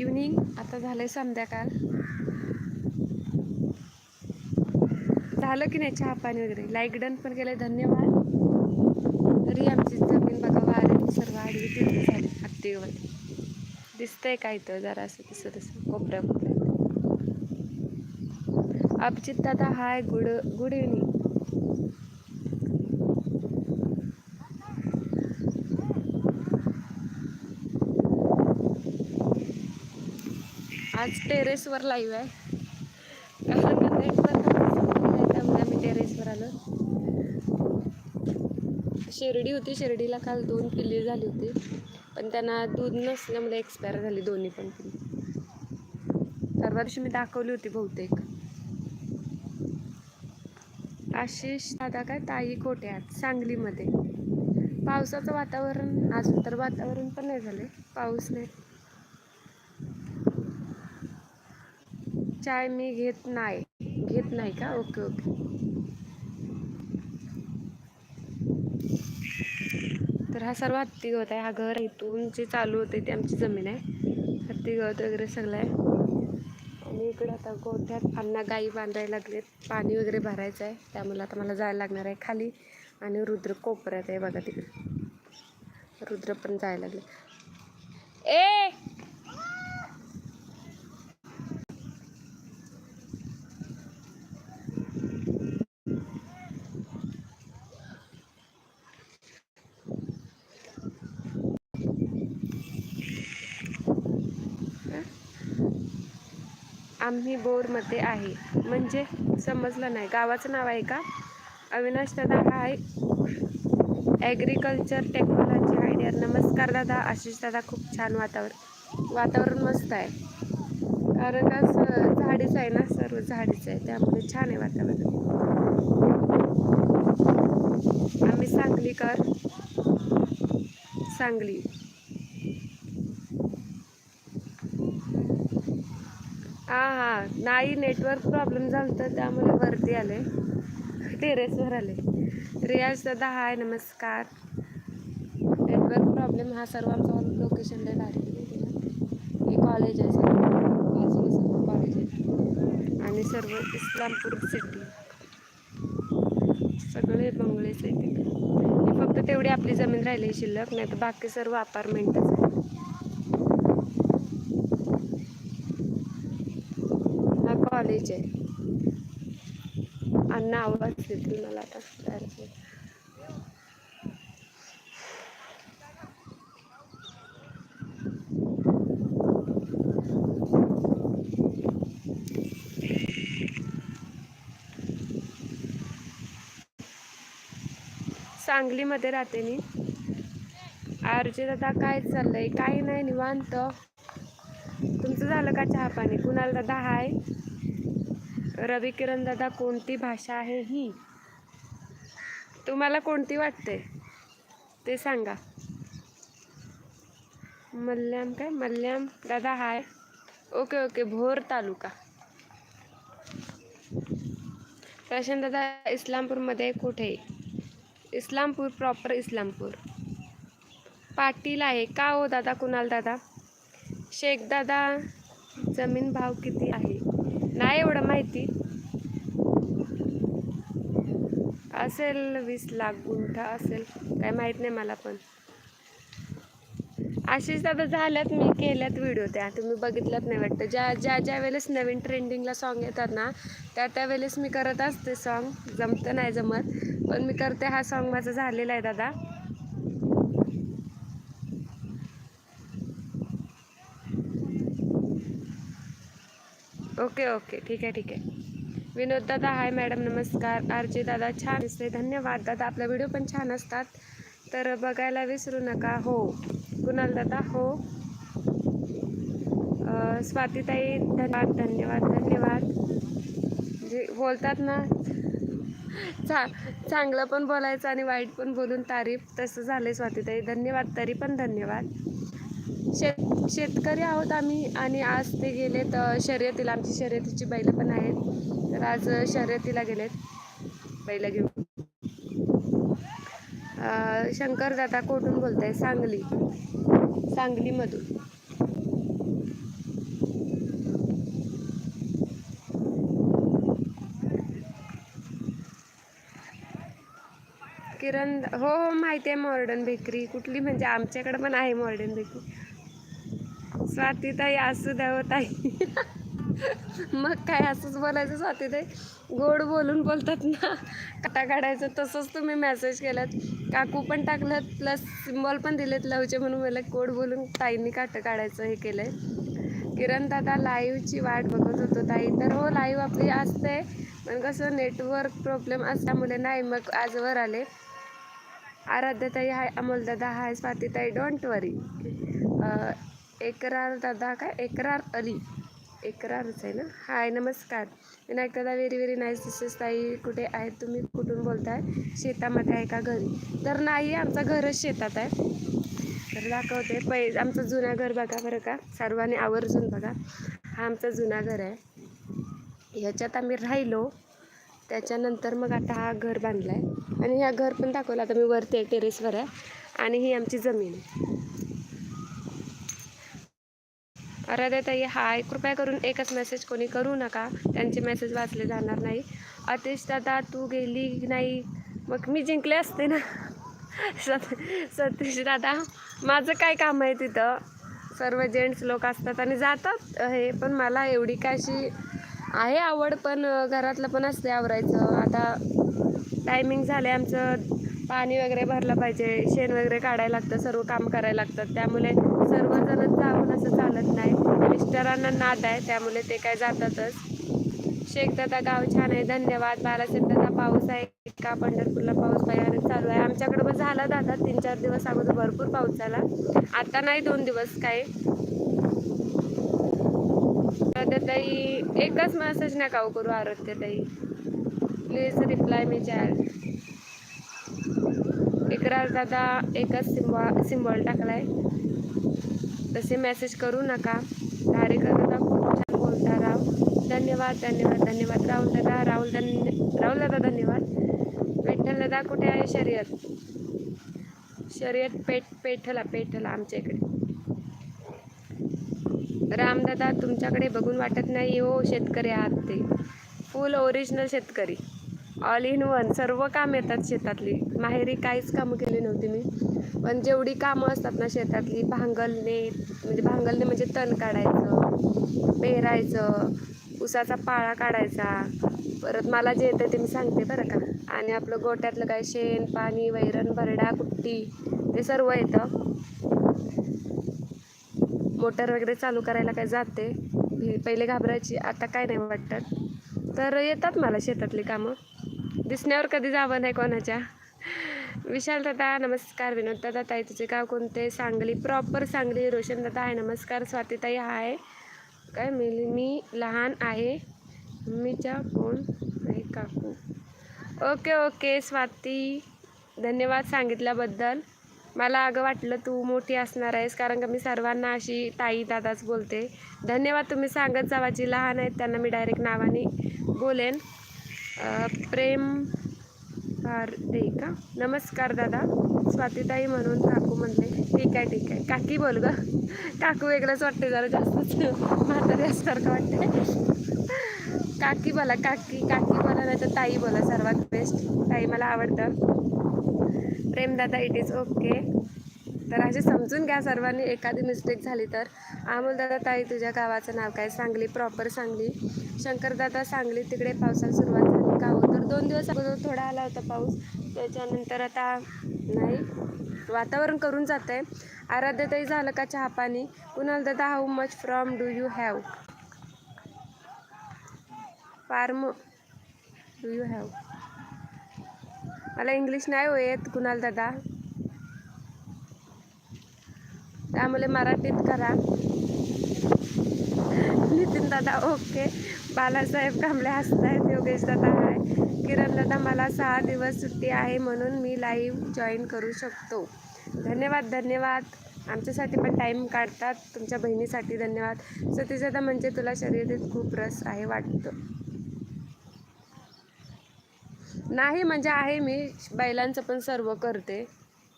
Evening आता झालं आहे संध्याकाळ. झालं की नाही चहा पाणी वगैरे? लाईक डन पण केलं धन्यवाद. तरी आमची जमीन बघा वारे सर्व आडवी तिथे झाली हत्तीवर. दिसतंय काय इथं? जरा असं तसं असं कोपऱ्या कोपऱ्या अभिजित दादा हाय गुड गुड इव्हनिंग आज टेरेसवर लाईव्ह आहे. कारण नेटवर्क त्यामुळे आम्ही टेरेसवर आलो. शिर्डी होती शिर्डीला काल दोन पिल्ली झाली होती. पण त्यांना दूध नसल्यामुळे एक्सपायर झाली दोन्ही पण पिल्ली परवा दिवशी मी दाखवली होती बहुतेक. आशिष दादा काय ताई कोट्यात सांगलीमध्ये. पावसाचं वातावरण अजून तर वातावरण पण नाही झाले पाऊस नाही. चाय मी घेत नाही. घेत नाही का? Okay okay. तर हा सर्व हत्ती गवत आहे. हा घर इथून जे चालू होते ते आमची जमीन आहे. हत्ती गवत वगैरे सगळं आहे. आणि इकडं आता गोठ्यात अण्णा गाई बांधायला लागलेत. पाणी वगैरे भरायचं आहे. त्यामुळे आता मला जायला लागणार आहे खाली. आणि रुद्र कोपऱ्यात आहे बघा तिकडे. रुद्र पण जायला लागले. ए! आम्ही बोरमध्ये आहे. म्हणजे समजलं नाही. गावाचं नाव आहे का? अविनाश दादा हाय. ॲग्रिकल्चर टेक्नॉलॉजी आयडिया नमस्कार दादा. आशिष दादा खूप छान वातावरण वातावरण मस्त आहे. कारण का स- झाडीच आहे ना? सर्व झाडीच आहे. त्यामुळे छान आहे वातावरण. आम्ही सांगलीकर. सांगली. हा हा. नाही नेटवर्क प्रॉब्लेम झाला तर त्यामुळे वरती आले. टेरेसवर आले. रियाज दादा हाय नमस्कार. नेटवर्क प्रॉब्लेम हा सर्व आमचा लोकेशनला भारी हे कॉलेज आहे सर्व बाजूला सर्व कॉलेज आहे. आणि सर्व इस्लामपूर सिटी सगळे बंगलेच आहेत फक्त तेवढी आपली जमीन राहिली शिल्लक नाही तर बाकी सर्व अपार्टमेंटच आहे आहे. अण्णा आवाज देतील मला आता. direct. सांगलीमध्ये राहते मी. आरजे दादा काय चाललंय? काही नाही निवांत. तुमचं झालं का चहा पाणी? कुणाल दादा हाय? रवी किरण दादा कोणती भाषा आहे ही? तुम्हाला कोणती वाटते? ते सांगा. मल्याम काय? मल्याम दादा हाय. Okay okay. भोर तालुका. प्रशांत दादा इस्लामपूरमध्ये कुठे? इस्लामपूर प्रॉपर इस्लामपूर. पाटील आहे. का हो दादा? कुणाल दादा? शेख दादा जमीन भाव किती आहे? नाही एवढं माहिती. असेल वीस लाख गुंठा असेल काय माहीत नाही मला पण. आशिष दादा झाल्यात मी केल्यात व्हिडिओ त्या. तुम्ही बघितल्यात नाही वाटतं? ज्या ज्या ज्या वेळेस नवीन ट्रेंडिंगला सॉन्ग येतात ना त्या त्यावेळेस मी करत असते सॉन्ग जमतं नाही जमत पण मी करते. हा सॉन्ग माझा झालेला आहे दादा. Okay okay. ठीक आहे ठीक आहे. विनोद दादा हाय मॅडम नमस्कार. आरजे दादा छान दिसते धन्यवाद. दादा आपला व्हिडिओ पण छान असतात. तर बघायला विसरू नका. हो. कुणाल दादा हो. स्वातीताई धन्यवाद धन्यवाद धन्यवाद. जे बोलतात ना चा चांगलं पण बोलायचं आणि वाईट पण बोलून तारीफ तसं झालं स्वातीताई. धन्यवाद तरी पण धन्यवाद. शेत शेतकरी आहोत आम्ही आणि आज ते गेलेत शर्यतीला. आमची शर्यतीची बैलं पण आहेत. तर आज शर्यतीला गेलेत. बैल घेऊन. शंकर दादा कोठून बोलत आहे सांगली. सांगलीमधून. किरण हो हो माहिती आहे मॉर्डन बेकरी. कुठली? म्हणजे आमच्याकडे पण आहे मॉर्डन बेकरी. स्वाती ताई असू द्यावताई मग काय असंच बोलायचं स्वातीताई गोड बोलून बोलतात ना. काटा काढायचं. तसंच तुम्ही मेसेज केलात. काकू पण टाकलं प्लस सिम्बॉल पण दिलेत लवचे म्हणून मला गोड बोलून ताईंनी काटं काढायचं हे केलं आहे किरण दादा लाईव्हची वाट बघत होतो ताई. तर हो लाईव्ह आपली असते. पण कसं नेटवर्क प्रॉब्लेम असल्यामुळे नाही. मग आजवर आले. आराध्यताई हाय अमोलदादा हाय स्वातीताई डोंट वरी एकरार दादा काय? एकरार अली. एकरारच आहे ना? हाय नमस्कार. विनायक दादा व्हेरी व्हेरी नाईस दिसेस ताई. कुठे आहेत तुम्ही? कुठून बोलताय? शेतामध्ये आहे का घरी? तर नाही आमचं घरच शेतात आहे. तर दाखवते. पै आमचं जुनं घर बघा बरं का. सर्वांनी आवर्जून बघा. हा आमचं जुना घर आहे. ह्याच्यात आम्ही राहिलो. त्याच्यानंतर मग आता हा घर बांधला आहे आणि ह्या घर पण दाखवलं. आता मी वरती आहे टेरेसवर आहे. आणि ही आमची जमीन आहे. हृदयताई हाय. कृपया करून एकच मेसेज कोणी करू नका. त्यांचे मेसेज वाचले जाणार नाही. अतिश दादा तू गेली नाही. मग मी जिंकले असते ना. सत सतीश दादा माझं काय काम आहे तिथं? सर्व जेंट्स लोक असतात आणि जातात हे पण मला एवढी काशी आहे आवड पण घरातलं पण असते आवरायचं. आता टायमिंग झालं आहे आमचं. पाणी वगैरे भरलं पाहिजे. शेण वगैरे काढायला लागतं सर्व काम करायला लागतात त्यामुळे सर्वजणच जाऊन असं चालत नाही मिस्टरांना नाद आहे त्यामुळे ते काय जातातच. शेख दादा गाव छान आहे. धन्यवाद. बालासाहेब दादा पाऊस आहे का? पंढरपूरला पाऊस भयानक चालू आहे. आमच्याकडे पण झाला दादा. तीन चार दिवस अगोदर भरपूर पाऊस झाला. आता नाही दोन दिवस काय ताई एकच मेसेज नका हो करू आरोग्यताई प्लीज रिप्लाय मी चार इकरार दादा एकच सिम्बॉ सिम्बॉल टाकलाय. तसे मेसेज करू नका. धारेकर दादा खूप छान बोलता राव. धन्यवाद धन्यवाद धन्यवाद. राहुल दादा राहुल धन्य राहुल दादा धन्यवाद. विठ्ठल दादा कुठे आहे शर्यत? शर्यत पेठ पेठला पेठला आमच्या इकडे. रामदादा तुमच्याकडे बघून वाटत नाही हो शेतकरी आहात ते. फुल ओरिजिनल शेतकरी. ऑल इन वन सर्व काम येतात शेतातली. माहेरी काहीच कामं केली नव्हती मी. पण जेवढी कामं असतात ना शेतातली भांगलणे म्हणजे भांगलणे म्हणजे तण काढायचं पेरायचं उसाचा पाळा काढायचा. परत मला जे येतं ते मी सांगते बरं का. आणि आपलं गोट्यातलं काय शेण पाणी वैरण भरडा कुट्टी ते सर्व येतं. मोटर वगैरे चालू करायला काय जाते. पहिले घाबरायची आता काय नाही वाटत. तर येतात मला शेतातली कामं. दिसण्यावर कधी जावं नाही कोणाच्या. विशाल दादा नमस्कार. विनोद दादा ताई तुझे गाव कोणते? सांगली. प्रॉपर सांगली. रोशन दादा आहे. नमस्कार. स्वातीताई आहे. काय मी मी लहान आहे. मम्मीचा कोण आहे काकू ओके ओके स्वाती. धन्यवाद सांगितल्याबद्दल. मला अगं वाटलं तू मोठी असणार आहेस कारण का मी सर्वांना अशी ताई दादाच बोलते. धन्यवाद तुम्ही सांगत जावाची लहान आहेत त्यांना मी डायरेक्ट नावाने बोलेन. प्रेम प्रेम दे का नमस्कार दादा. स्वातीताई म्हणून काकू म्हणले. ठीक आहे ठीक आहे. काकी बोल ग. काकू वेगळंच वाटते जरा जास्तच म्हातारी असल्यासारखं वाटते काकी बोला काकी काकी बोला नाही तर ताई बोला. सर्वात बेस्ट ताई मला आवडतं. प्रेमदादा इट इज ओके तर असे समजून घ्या सर्वांनी. एखादी मिस्टेक झाली तर. अमोलदादा ताई तुझ्या गावाचं नाव काय? सांगली प्रॉपर सांगली. शंकरदादा सांगली तिकडे पावसाला सुरुवात झाली. का हो? तर दोन दिवस अगोदर थोडा आला होता पाऊस. त्याच्यानंतर आता नाही. वातावरण करून जात आहे आराध्यताई झालं का चहा पाणी? कुणाल दादा how much from do you have farm do you have मला इंग्लिश नाही हो येत कुणाल दादा. त्यामुळे मराठीत करा. नितीन दादा ओके बालासाहेब कांबळे हसतायत योगेश दादा आहे किरण दादा मला सहा दिवस सुट्टी आहे म्हणून मी लाईव्ह जॉईन करू शकतो. धन्यवाद धन्यवाद. आमच्यासाठी पण टाईम काढतात तुमच्या बहिणीसाठी धन्यवाद. सतीश दादा म्हणजे तुला शर्यतीत खूप रस आहे वाटतं? नाही म्हणजे आहे मी. बैलांचं पण सर्व करते.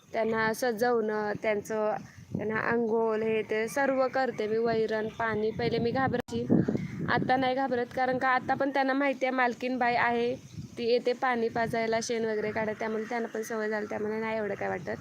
त्यांना सजवणं त्यांचं त्यांना अंघोळ हे ते सर्व करते मी वैरण पाणी. पहिले मी घाबरायची. आता नाही घाबरत कारण का आता पण त्यांना माहिती आहे मालकीन बाई आहे ती येते पाणी पाजायला शेण वगैरे काढत त्यामुळे त्यांना पण सवय झाली त्यामुळे नाही एवढं काय वाटत.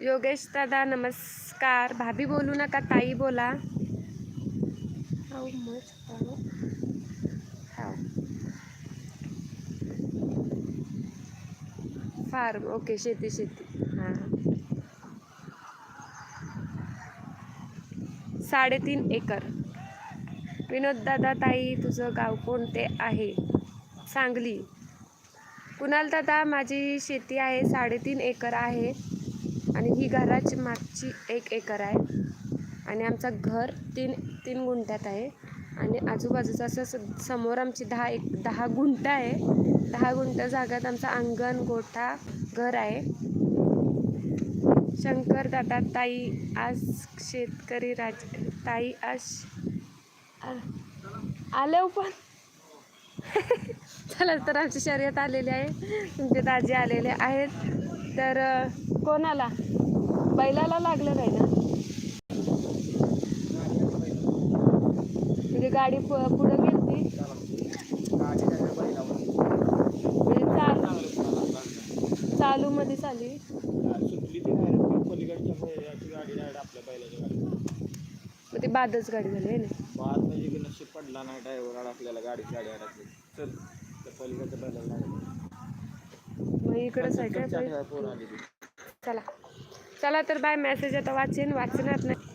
योगेश दादा नमस्कार. भाभी बोलू नका ताई बोला. फार्म ओके शेती शेती. हां. साडेतीन एकर. विनोद दादा ताई तुझं गाव कोणते आहे? सांगली. कुणाल दादा माझी शेती आहे साडेतीन एकर आहे. आणि ही घराची मागची एक एकर आहे. आणि आमचं घर तीन तीन गुंठ्यात आहे. आणि आजूबाजूचं असं स- समोर आमची दहा एक दहा गुंठ आहे. दहा गुंठ जागात आमचं अंगण गोठा घर आहे. शंकर दादा ताई आज शेतकरी राज ताई आज आ- आले पण. चला तर आमची शर्यत आलेली आहे. तुमचे दाजी आलेले आहेत. तर कोणाला? बैलाला लागलं नाही ना म्हणजे गाडी पुढे पुढं गेली म्हणजे चालू. मध्ये चालली ती गाडी आपल्या मग ती बादच गाडी झाली आहे ना बाद म्हणजे की नशीब पडला नाही? ड्रायव्हर अडकलेला गाडीची गाडी अडकली चल त्या पलीकडच्या बैलाला लागली मग इकडंच आहे काय? चला. चला तर बाय मेसेज आता वाचेन. वाचणार नाही.